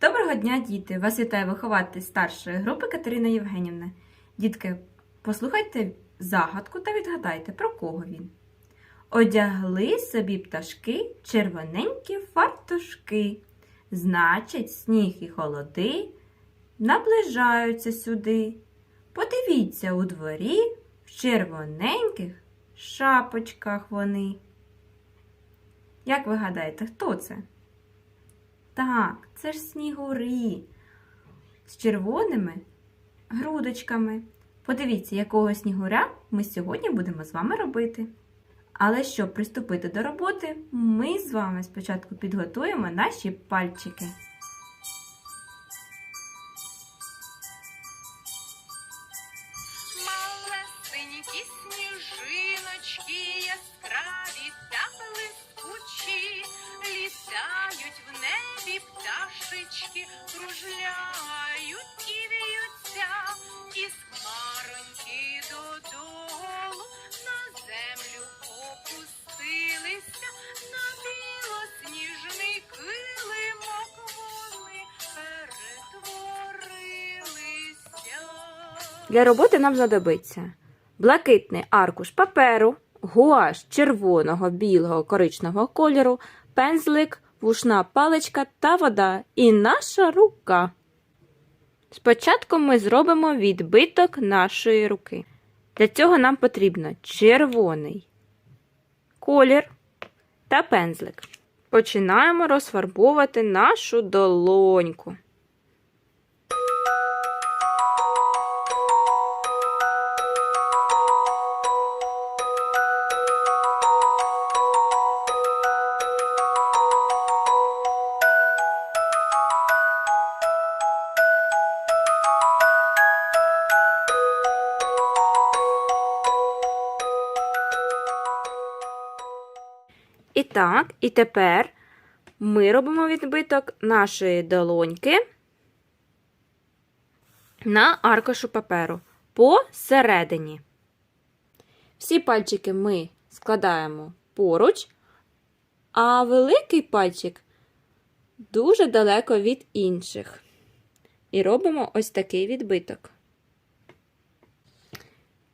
Доброго дня, діти! Вас вітає вихователь старшої групи Катерина Євгенівна. Дітки, послухайте загадку та відгадайте, про кого він. Одягли собі пташки червоненькі фартушки. Значить, сніг і холоди наближаються сюди. Подивіться у дворі в червоненьких шапочках вони. Як ви гадаєте, хто це? Так, це ж снігури з червоними грудочками. Подивіться, якого снігуря ми сьогодні будемо з вами робити. Але щоб приступити до роботи, ми з вами спочатку підготуємо наші пальчики. Пташечки, кружляють і віються, із хмароньки додолу на землю опустилися, на білосніжний килимок вони перетворилися. Для роботи нам знадобиться блакитний аркуш паперу, гуаш червоного, білого, коричневого кольору, пензлик, вушна паличка та вода і наша рука. Спочатку ми зробимо відбиток нашої руки. Для цього нам потрібно червоний колір та пензлик. Починаємо розфарбовувати нашу долоньку. І так, і тепер ми робимо відбиток нашої долоньки на аркушу паперу посередині. Всі пальчики ми складаємо поруч, а великий пальчик дуже далеко від інших. І робимо ось такий відбиток.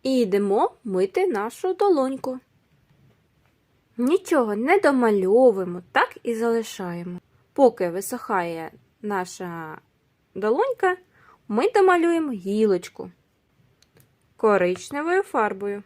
І йдемо мити нашу долоньку. Нічого не домальовуємо, так і залишаємо. Поки висохає наша долонька, ми домалюємо гілочку коричневою фарбою.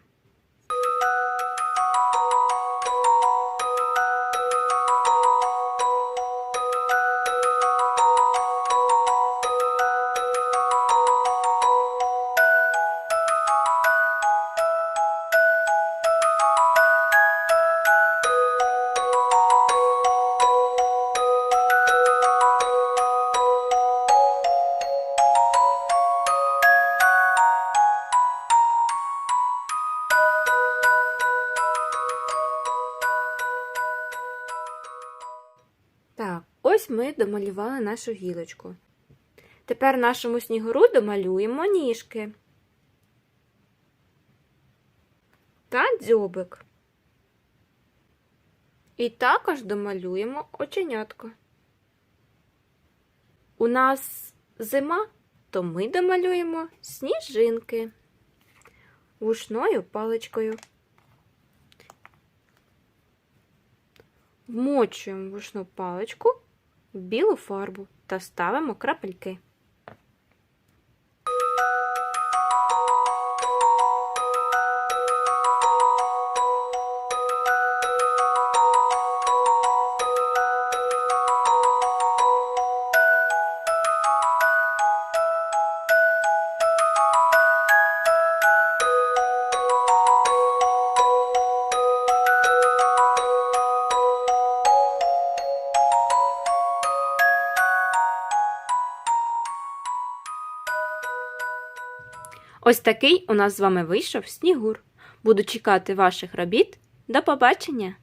Ось ми домалювали нашу гілочку. Тепер нашому снігуру домалюємо ніжки та дзьобик. І також домалюємо оченятко. У нас зима, то ми домалюємо сніжинки вушною паличкою. Вмочуємо вушну паличку білу фарбу та ставимо крапельки. Ось такий у нас з вами вийшов снігур. Буду чекати ваших робіт. До побачення!